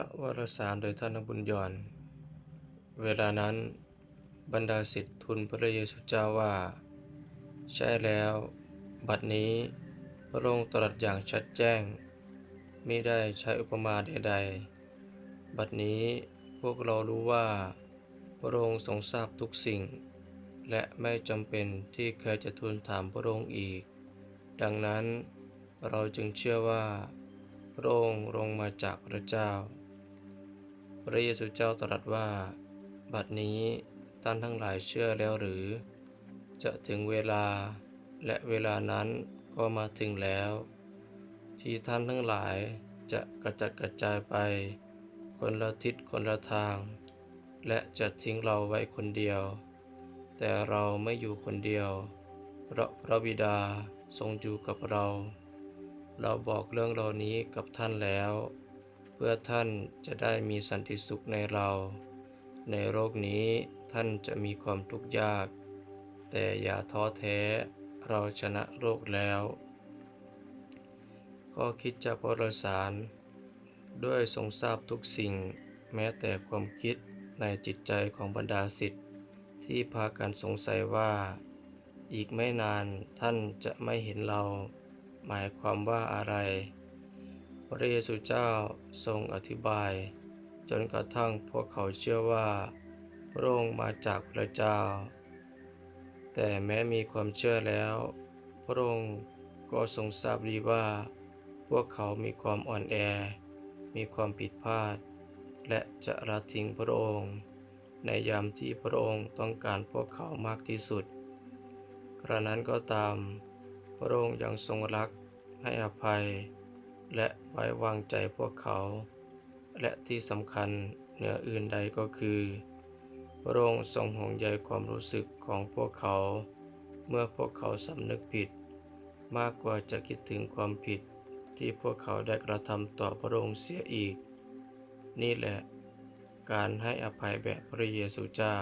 ระวรสารโดยท่านบุญยอนเวลานั้น บรรดาศิษย์ทูลพระเยซูเจ้าว่า ใช่แล้ว บัดนี้พระองค์ตรัสอย่างชัดแจ้งไมิได้ใช้อุปมาใดๆ บัดนี้พวกเรารู้ว่า พระองค์ทรงทราบทุกสิ่ง และไม่จำเป็นที่ใครจะทูลถามพระองค์อีก ดังนั้นเราจึงเชื่อว่า พระองค์ลงมาจากพระเจ้า ระเยซูเจ้าตรัสว่า บัดนี้ท่านทั้งหลายเชื่อแล้วหรือ จะถึงเวลาและเวลานั้นก็มาถึงแล้ว ที่ท่านทั้งหลายจะกระจัดกระจายไป คนละทิศคนละทาง และจะทิ้งเราไว้คนเดียว แต่เราไม่อยู่คนเดียว เพราะพระบิดาทรงอยู่กับเรา เราบอกเรื่องเหล่านี้กับท่านแล้ว พื่อท่านจะได้มีสันติสุขในเรา ในโลกนี้ท่านจะมีความทุกข์ยาก แต่อย่าท้อแท้ เราชนะโลกแล้ว ข้อคิดจากพรสาร ด้วยทรงทราบทุกสิ่ง แม้แต่ความคิดในจิตใจของบรรดาศิษย์ที่พากันสงสัยว่า อีกไม่นานท่านจะไม่เห็นเรา หมายความว่าอะไร พระเยซูเจ้าทรงอธิบาย จนกระทั่งพวกเขาเชื่อว่าพระองค์มาจากพระเจ้า แต่แม้มีความเชื่อแล้ว พระองค์ก็ทรงทราบดีว่า พวกเขามีความอ่อนแอ มีความผิดพลาด และจะละทิ้งพระองค์ ในยามที่พระองค์ต้องการพวกเขามากที่สุด กระนั้นก็ตาม พระองค์ยังทรงรักให้อภัย และไว้วางใจพวกเขา และที่สำคัญเหนืออื่นใดก็คือ พระองค์ทรงห่วงใยความรู้สึกของพวกเขา เมื่อพวกเขาสำนึกผิด มากกว่าจะคิดถึงความผิดที่พวกเขาได้กระทำต่อพระองค์เสียอีก นี่แหละ การให้อภัยแบบพระเยซูเจ้า